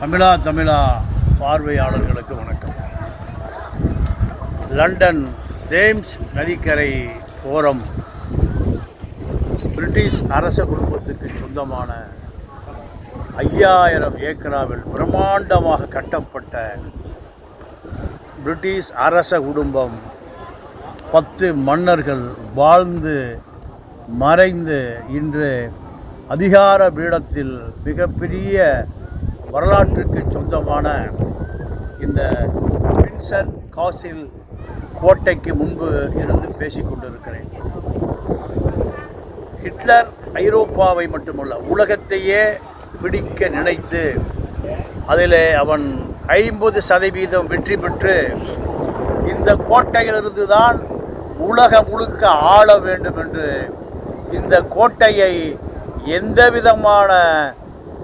தமிழா தமிழா பார்வையாளர்களுக்கு வணக்கம். London Thames நதிக்கரை ஓரம் பிரிட்டிஷ் அரச குடும்பத்துக்கு சொந்தமான ஐயாயிரம் ஏக்கராவில் பிரம்மாண்டமாக கட்டப்பட்ட பிரிட்டிஷ் அரச குடும்பம் பத்து மன்னர்கள் வாழ்ந்து மறைந்து இன்று அதிகார பீடத்தில் மிகப்பெரிய வரலாற்றுக்கு சொந்தமான இந்த பின்சர் காசில் கோட்டைக்கு முன்பு இருந்து பேசிக்கொண்டிருக்கிறேன் ஹிட்லர் ஐரோப்பாவை மட்டுமல்ல உலகத்தையே பிடிக்க நினைத்து அதில் அவன் ஐம்பது சதவீதம் வெற்றி பெற்று இந்த கோட்டையிலிருந்து தான் உலகம் முழுக்க ஆள வேண்டும் என்று இந்த கோட்டையை எந்த விதமான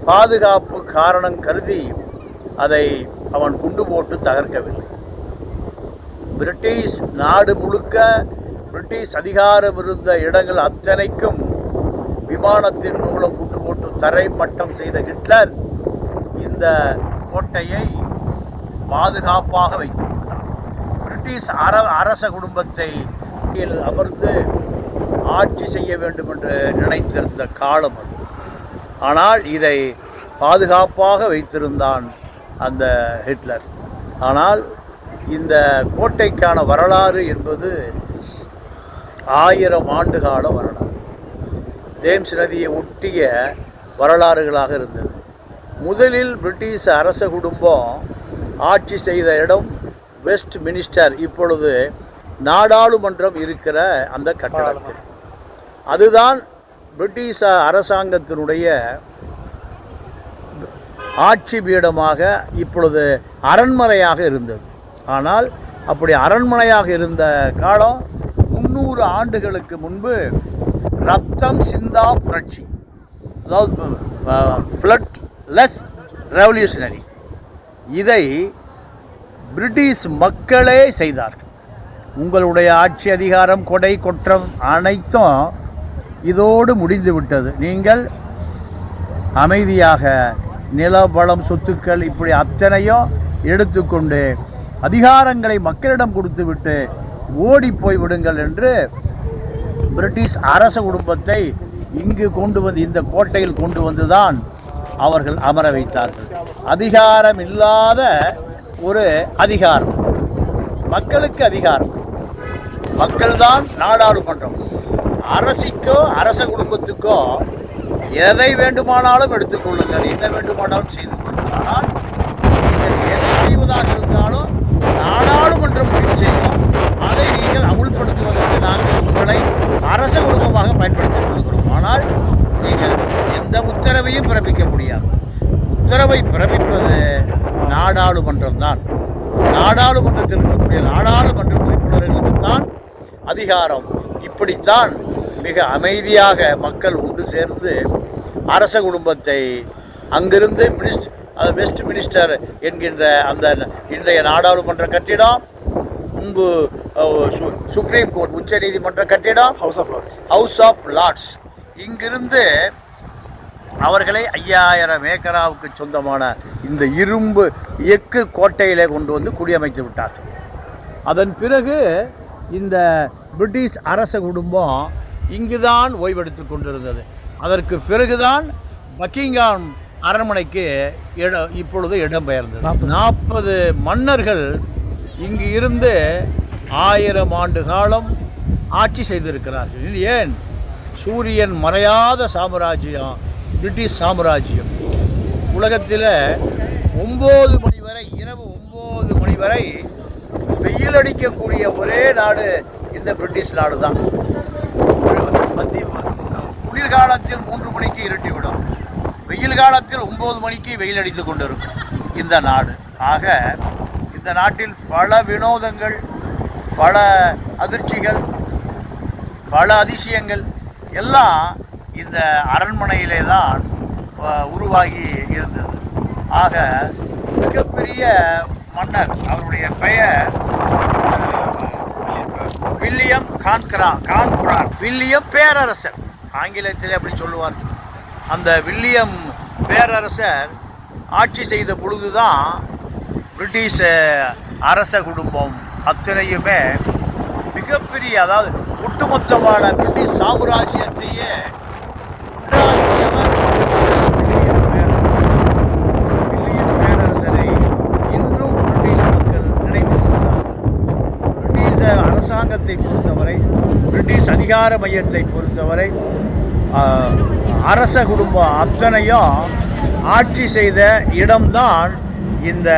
பாதுகாப்பு காரணம் கருதி அதை அவன் குண்டு போட்டு தகர்க்கவில்லை. பிரிட்டிஷ் நாடு முழுக்க பிரிட்டிஷ் அதிகாரம் இருந்த இடங்கள் அத்தனைக்கும் விமானத்தின் மூலம் குண்டு போட்டு தரை மட்டம் செய்த ஹிட்லர் இந்த கோட்டையை பாதுகாப்பாக வைத்துக் கொண்டார். பிரிட்டிஷ் அர அரச குடும்பத்தை கீழ் அமர்ந்து ஆட்சி செய்ய வேண்டும் என்று நினைத்திருந்த காலம் அது. ஆனால் இதை பாதுகாப்பாக வைத்திருந்தான் அந்த ஹிட்லர். ஆனால் இந்த கோட்டைக்கான வரலாறு என்பது ஆயிரம் ஆண்டு கால வரலாறு. தேம்ஸ் நதியை ஒட்டிய வரலாறுகளாக இருந்தது. முதலில் பிரிட்டிஷ் அரச குடும்பம் ஆட்சி செய்த இடம் வெஸ்ட் மினிஸ்டர் இப்பொழுது நாடாளுமன்றம் இருக்கிற அந்த கட்டடத்தில். அதுதான் பிரிட்டிஷ் அரசாங்கத்தினுடைய ஆட்சி பீடமாக இப்பொழுது அரண்மனையாக இருந்தது. ஆனால் அப்படி அரண்மனையாக இருந்த காலம் முந்நூறு ஆண்டுகளுக்கு முன்பு ரத்தம் சிந்தா புரட்சி அதாவது ஃப்ளட் லெஸ் ரெவல்யூஷனரி இதை பிரிட்டிஷ் மக்களே செய்தார்கள். உங்களுடைய ஆட்சி அதிகாரம் கொடை கொற்றம் அனைத்தும் இதோடு முடிந்து விட்டது. நீங்கள் அமைதியாக நிலபலம் சொத்துக்கள் இப்படி அத்தனையும் எடுத்துக்கொண்டு அதிகாரங்களை மக்களிடம் கொடுத்துவிட்டு ஓடி போய் விடுங்கள் என்று பிரிட்டிஷ் அரச குடும்பத்தை இங்கு கொண்டு வந்து இந்த கோட்டையில் கொண்டு வந்துதான் அவர்கள் அமர வைத்தார்கள். அதிகாரம் இல்லாத ஒரு அதிகாரம். மக்களுக்கு அதிகாரம். மக்கள்தான் நாடாளுமன்றம். அரசிக்கோ அரச குடும்பத்துக்கோ எதை வேண்டுமானாலும் எடுத்துக்கொள்ளுங்கள் என்ன வேண்டுமானாலும் செய்து கொள்ளுங்கள். ஆனால் நீங்கள் எதை செய்வதாக இருந்தாலும் நாடாளுமன்றம் முடிவு செய்யும் அதை நீங்கள் அமுல்படுத்துவதற்கு நாங்கள் உங்களை அரச குடும்பமாக பயன்படுத்திக் கொள்கிறோம். ஆனால் நீங்கள் எந்த உத்தரவையும் பிறப்பிக்க முடியாது. உத்தரவை பிறப்பிப்பது நாடாளுமன்றம் தான். நாடாளுமன்றத்தில் இருக்கக்கூடிய நாடாளுமன்ற உறுப்பினர்களுக்கு தான் அதிகாரம். இப்படித்தான் மிக அமைதியாக மக்கள் ஒன்று சேர்ந்து அரச குடும்பத்தை அங்கிருந்து மினிஸ்ட் வெஸ்ட் மினிஸ்டர் என்கின்ற அந்த இன்றைய நாடாளுமன்ற கட்டிடம் முன்பு சுப்ரீம் கோர்ட் உச்ச நீதிமன்ற கட்டிடம் House of Lords House of Lords இங்கிருந்து அவர்களை ஐயாயிரம் ஏக்கராவுக்கு சொந்தமான இந்த இரும்பு எக்கு கோட்டையிலே கொண்டு வந்து குடியமைத்து விட்டார்கள். அதன் பிறகு இந்த பிரிட்டிஷ் அரச குடும்பம் இங்குதான் ஓய்வெடுத்து கொண்டிருந்தது. அதற்கு பிறகுதான் பக்கிங்காம் அரண்மனைக்கு இட இப்பொழுது இடம்பெயர்ந்தது. நாற்பது. மன்னர்கள் இங்கு இருந்து ஆயிரம் ஆண்டு காலம் ஆட்சி செய்திருக்கிறார்கள். ஏன்? சூரியன் மறையாத சாம்ராஜ்யம் பிரிட்டிஷ் சாம்ராஜ்யம். உலகத்தில் ஒம்பது மணி வரை இரவு ஒம்பது மணி வரை வெயில் அடிக்கக்கூடிய ஒரே நாடு இந்த பிரிட்டிஷ் நாடு தான் மத்திய குளிர்காலத்தில் மூன்று மணிக்கு இருட்டிவிடும். வெயில் காலத்தில் ஒம்பது மணிக்கு வெயில் அடித்து கொண்டிருக்கும். இந்த நாடு. ஆக இந்த நாட்டில் பல வினோதங்கள் பல அதிர்ச்சிகள் பல அதிசயங்கள் எல்லாம் இந்த அரண்மனையிலே தான் உருவாகி இருந்தது. ஆக மிகப்பெரிய மன்னர் அவருடைய பெயர் வில்லியம் கான்கரா கான்புரார் வில்லியம் பேரரசர். ஆங்கிலத்தில் அப்படி சொல்லுவார் அந்த வில்லியம் பேரரசர் ஆட்சி செய்த பொழுதுதான் பிரிட்டிஷ் அரச குடும்பம் அத்தனையுமே மிகப்பெரிய அதாவது ஒட்டுமொத்தமான பிரிட்டிஷ் சாம்ராஜ்யத்தையே உண்டாக்கியவர் வில்லியம் பேரரசர். வில்லியம் பேரரசரை இன்றும் பிரிட்டிஷ் மக்கள் நினைவு கூர்கிறார்கள். பிரிட்டிஷ் அரசாங்கத்தை பொறுத்தவரை பிரிட்டிஷ் அதிகார மையத்தை பொறுத்தவரை அரச குடும்பம் அத்தனையும் ஆட்சி செய்த இடம்தான் இந்த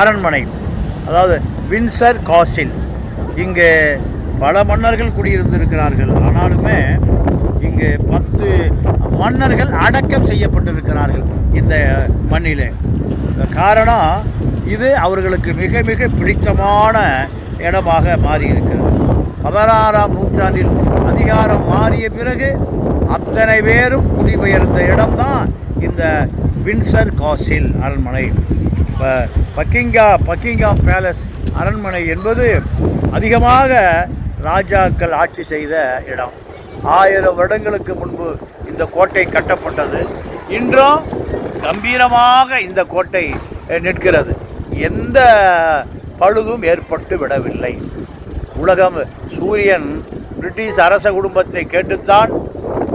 அரண்மனை. அதாவது வின்சர் காசில். இங்கு பல மன்னர்கள் குடியிருந்திருக்கிறார்கள். ஆனாலுமே இங்கு பத்து மன்னர்கள் அடக்கம் செய்யப்பட்டிருக்கிறார்கள் இந்த மண்ணிலே. காரணம் இது அவர்களுக்கு மிக மிக பிடித்தமான இடமாக மாறியிருக்கிறது. பதினாறாம் நூற்றாண்டில் அதிகாரம் மாறிய பிறகு அத்தனை பேரும் குடிபெயர்ந்த இடம்தான் இந்த வின்சர் காசில் அரண்மனை. இப்போ பக்கிங்கா பக்கிங்காம் பேலஸ் அரண்மனை என்பது அதிகமாக ராஜாக்கள் ஆட்சி செய்த இடம். ஆயிரம் வருடங்களுக்கு முன்பு இந்த கோட்டை கட்டப்பட்டது. இன்றும் கம்பீரமாக இந்த கோட்டை நிற்கிறது. எந்த பழுதும் ஏற்பட்டு விடவில்லை. உலகம் சூரியன் பிரிட்டிஷ் அரச குடும்பத்தை கேட்டுத்தான்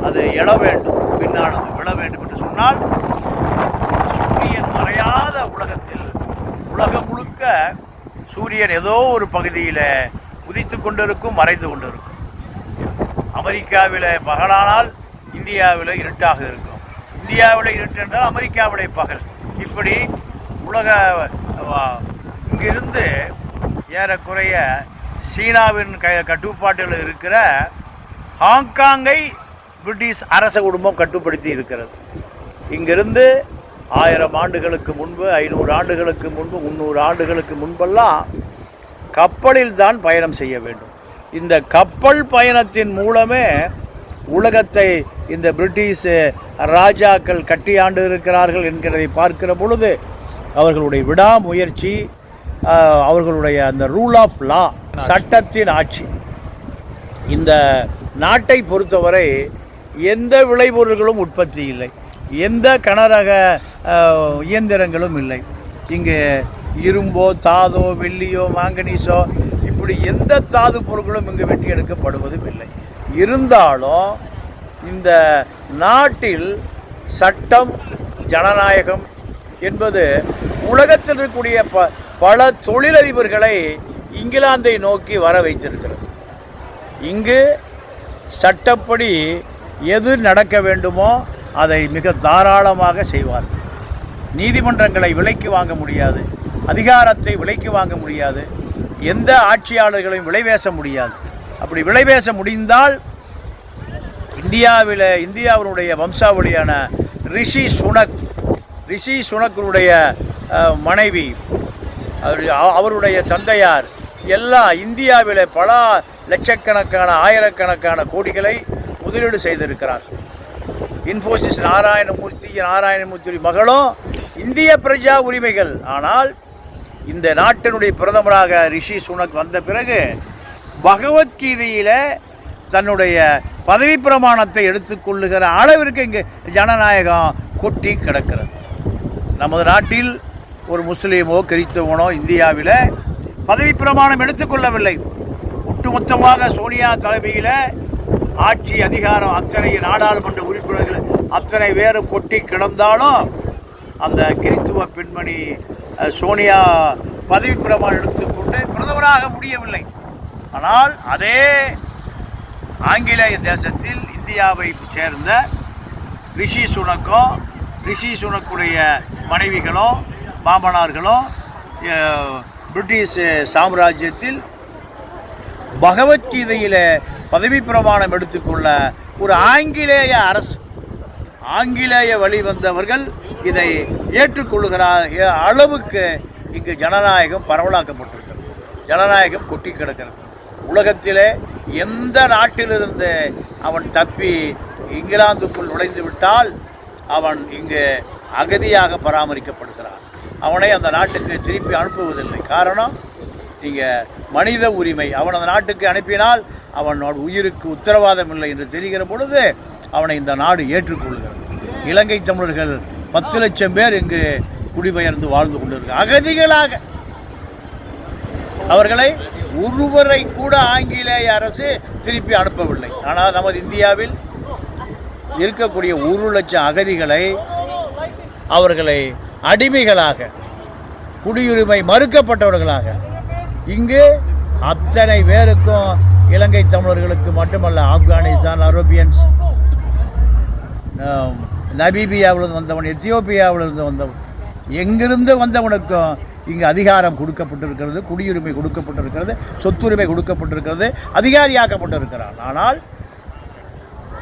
அது எழ வேண்டும் பின்னானது விழ வேண்டும் என்று சொன்னால் சூரியன் மறையாத உலகத்தில் உலகம் முழுக்க சூரியன் ஏதோ ஒரு பகுதியில் உதித்து கொண்டிருக்கும் மறைந்து கொண்டிருக்கும். அமெரிக்காவில் பகலானால் இந்தியாவில் இருட்டாக இருக்கும். இந்தியாவில் இருட்டு என்றால் அமெரிக்காவில் பகல். இப்படி உலக இங்கிருந்து ஏறக்குறைய சீனாவின் க கட்டுப்பாட்டில் இருக்கிற ஹாங்காங்கை பிரிட்டிஷ் அரச குடும்பம் கட்டுப்படுத்தி இருக்கிறது. இங்கிருந்து ஆயிரம் ஆண்டுகளுக்கு முன்பு ஐநூறு ஆண்டுகளுக்கு முன்பு முந்நூறு ஆண்டுகளுக்கு முன்பெல்லாம் கப்பலில் தான் பயணம் செய்ய வேண்டும். இந்த கப்பல் பயணத்தின் மூலமே உலகத்தை இந்த பிரிட்டிஷ் ராஜாக்கள் கட்டியாண்டு இருக்கிறார்கள் என்கிறதை பார்க்கிற பொழுது அவர்களுடைய விடாமுயற்சி அவர்களுடைய அந்த ரூல் ஆஃப் லா சட்டத்தின் ஆட்சி. இந்த நாட்டை பொறுத்தவரை எந்த விளைபொருள்களும் உற்பத்தி இல்லை. எந்த கனரக இயந்திரங்களும் இல்லை. இங்கு இரும்போ தாதோ வெள்ளியோ மாங்கனீஸோ இப்படி எந்த தாது பொருட்களும் இங்கு வெட்டி எடுக்கப்படுவதும் இல்லை. இருந்தாலும் இந்த நாட்டில் சட்டம் ஜனநாயகம் என்பது உலகத்தில் இருக்கக்கூடிய ப பல தொழிலதிபர்களை இங்கிலாந்தை நோக்கி வர வைத்திருக்கிறது. இங்கு சட்டப்படி எது நடக்க வேண்டுமோ அதை மிக தாராளமாக செய்வார்கள். நீதிமன்றங்களை விலைக்கு வாங்க முடியாது அதிகாரத்தை விலைக்கு வாங்க முடியாது எந்த ஆட்சியாளர்களையும் விலைவேச முடியாது. அப்படி விலைவேச முடிந்தால் இந்தியாவில் இந்தியாவினுடைய வம்சாவளியான ரிஷி சுனக் ரிஷி சுனக்கருடைய மனைவி அவர்- அவருடைய தந்தையார் எல்லாம் இந்தியாவில் பல லட்சக்கணக்கான ஆயிரக்கணக்கான கோடிகளை முதலீடு செய்திருக்கிறார். இன்ஃபோசிஸ் நாராயணமூர்த்தி நாராயணமூர்த்தி மகளும் இந்திய பிரஜா உரிமைகள். ஆனால் இந்த நாட்டினுடைய பிரதமராக ரிஷி சுனக் வந்த பிறகு பகவத்கீதையில் தன்னுடைய பதவி பிரமாணத்தை எடுத்துக்கொள்ளுகிற அளவிற்கு இங்கே ஜனநாயகம் கொட்டி கிடக்கிறது. நமது நாட்டில் ஒரு முஸ்லீமோ கிறிஸ்தவனோ இந்தியாவில் பதவி பிரமாணம் எடுத்துக்கொள்ளவில்லை. ஒட்டுமொத்தமாக சோனியா தலைமையில் ஆட்சி அதிகாரம் அத்தனை நாடாளுமன்ற உறுப்பினர்கள் அத்தனை பேர் கொட்டி கிடந்தாலும் அந்த கிறித்துவ பெண்மணி சோனியா பதவி பிரமாணம் எடுத்துக்கொண்டு பிரதமராக முடியவில்லை. ஆனால் அதே ஆங்கிலேய தேசத்தில் இந்தியாவை சேர்ந்த ரிஷி சுனக்கம் ரிஷி சுனக்குடைய மனைவிகளும் மாமனார்களும் பிரிட்டிஷ் சாம்ராஜ்யத்தில் பகவத்கீதையில் பதவி பிரமாணம் எடுத்துக்கொள்ள ஒரு ஆங்கிலேய அரசு ஆங்கிலேய வழி வந்தவர்கள் இதை ஏற்றுக்கொள்ளுகிறார் அளவுக்கு இங்கு ஜனநாயகம் பரவலாக்கப்பட்டிருக்கிறது. ஜனநாயகம் கொட்டி கிடக்கிறது. உலகத்திலே எந்த நாட்டிலிருந்து அவன் தப்பி இங்கிலாந்துக்குள் நுழைந்து விட்டால் அவன் இங்கு அகதியாக பராமரிக்கப்படுகிறான். அவனை அந்த நாட்டுக்கு திருப்பி அனுப்புவதில்லை. காரணம் நீங்கள் மனித உரிமை. அவன் அந்த நாட்டுக்கு அனுப்பினால் அவனோட உயிருக்கு உத்தரவாதம் இல்லை என்று தெரிகிற பொழுது அவனை இந்த நாடு ஏற்றுக்கொள்கிறது. இலங்கை தமிழர்கள் பத்து லட்சம் பேர் இங்கு குடிபெயர்ந்து வாழ்ந்து கொண்டிருக்க அகதிகளாக. அவர்களை ஒருவரை கூட ஆங்கிலேய அரசு திருப்பி அனுப்பவில்லை. ஆனால் நமது இந்தியாவில் இருக்கக்கூடிய ஒரு லட்சம் அகதிகளை அவர்களை அடிமைகளாக குடியுரிமை மறுக்கப்பட்டவர்களாக இங்கு அத்தனை பேருக்கும் இலங்கை தமிழர்களுக்கு மட்டுமல்ல ஆப்கானிஸ்தான் அரேபியன்ஸ் நபீபியாவிலிருந்து வந்தவன் எத்தியோப்பியாவிலிருந்து வந்தவன் எங்கிருந்து வந்தவனுக்கும் இங்கு அதிகாரம் கொடுக்கப்பட்டிருக்கிறது குடியுரிமை கொடுக்கப்பட்டிருக்கிறது சொத்துரிமை கொடுக்கப்பட்டிருக்கிறது அதிகாரியாக்கப்பட்டிருக்கிறான். ஆனால்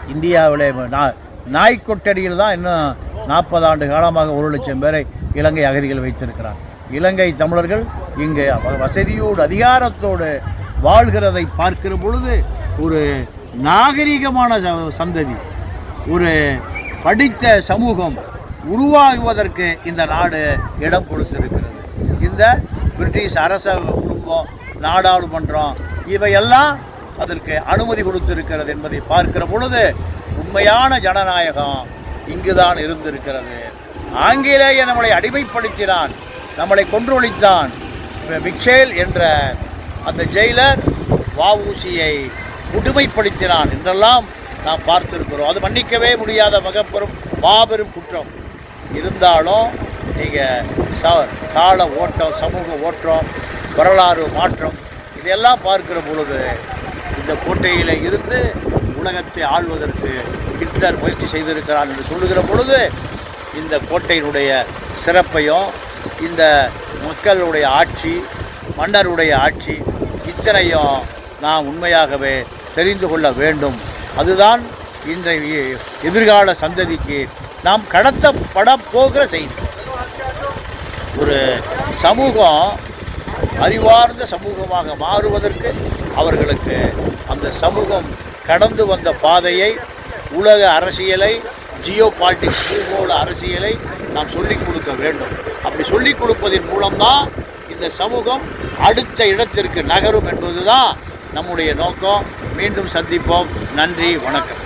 இந்தியாவிலே நா- நாய்க்கொட்டடியில் தான் இன்னும் நாற்பது ஆண்டு காலமாக ஒரு லட்சம் பேரை இலங்கை அகதிகள் வைத்திருக்கிறார். இலங்கை தமிழர்கள் இங்கு வசதியோடு அதிகாரத்தோடு வாழ்கிறதை பார்க்கிற பொழுது ஒரு நாகரிகமான ச- சந்ததி ஒரு படித்த சமூகம் உருவாகுவதற்கு இந்த நாடு இடம் கொடுத்திருக்கிறது. இந்த பிரிட்டிஷ் அரச குடும்பம் நாடாளுமன்றம் இவையெல்லாம் அதற்கு அனுமதி கொடுத்திருக்கிறது என்பதை பார்க்கிற பொழுது உண்மையான ஜனநாயகம் இங்குதான் இருந்திருக்கிறது. ஆங்கிலேய நம்மளை அடிமைப்படுத்தினான் நம்மளை கொன்றொழித்தான். மிக்சேல் என்ற அந்த ஜெயிலர் வஉசியை கொடுமைப்படுத்தினான் என்றெல்லாம் நாம் பார்த்திருக்கிறோம். அது மன்னிக்கவே முடியாத மகப்பெரும் மாபெரும் குற்றம். இருந்தாலும் நீங்கள் ச கால ஓட்டம் சமூக ஓட்டம் வரலாறு மாற்றம் இதையெல்லாம் பார்க்கிற பொழுது இந்த கோட்டையில் இருந்து உலகத்தை ஆள்வதற்கு ஹிட்லர் முயற்சி செய்திருக்கிறான் என்று சொல்லுகிற பொழுது இந்த கோட்டையினுடைய சிறப்பையும் இந்த மக்களுடைய ஆட்சி மன்னருடைய ஆட்சி இத்தனையும் நாம் உண்மையாகவே தெரிந்து கொள்ள வேண்டும். அதுதான் இன்றைய எதிர்கால சந்ததிக்கு நாம் கடத்தப்பட போகிற செய்தி. ஒரு சமூகம் அறிவார்ந்த சமூகமாக மாறுவதற்கு அவர்களுக்கு அந்த சமூகம் கடந்து வந்த பாதையை உலக அரசியலை ஜியோ பாலிட்டிக்ஸ் பூகோள அரசியலை நாம் சொல்லிக் கொடுக்க வேண்டும். அப்படி சொல்லிக் கொடுப்பதன் மூலம்தான் இந்த சமூகம் அடுத்த இடத்திற்கு நகரும் என்பதுதான் நம்முடைய நோக்கம். மீண்டும் சந்திப்போம். நன்றி வணக்கம்.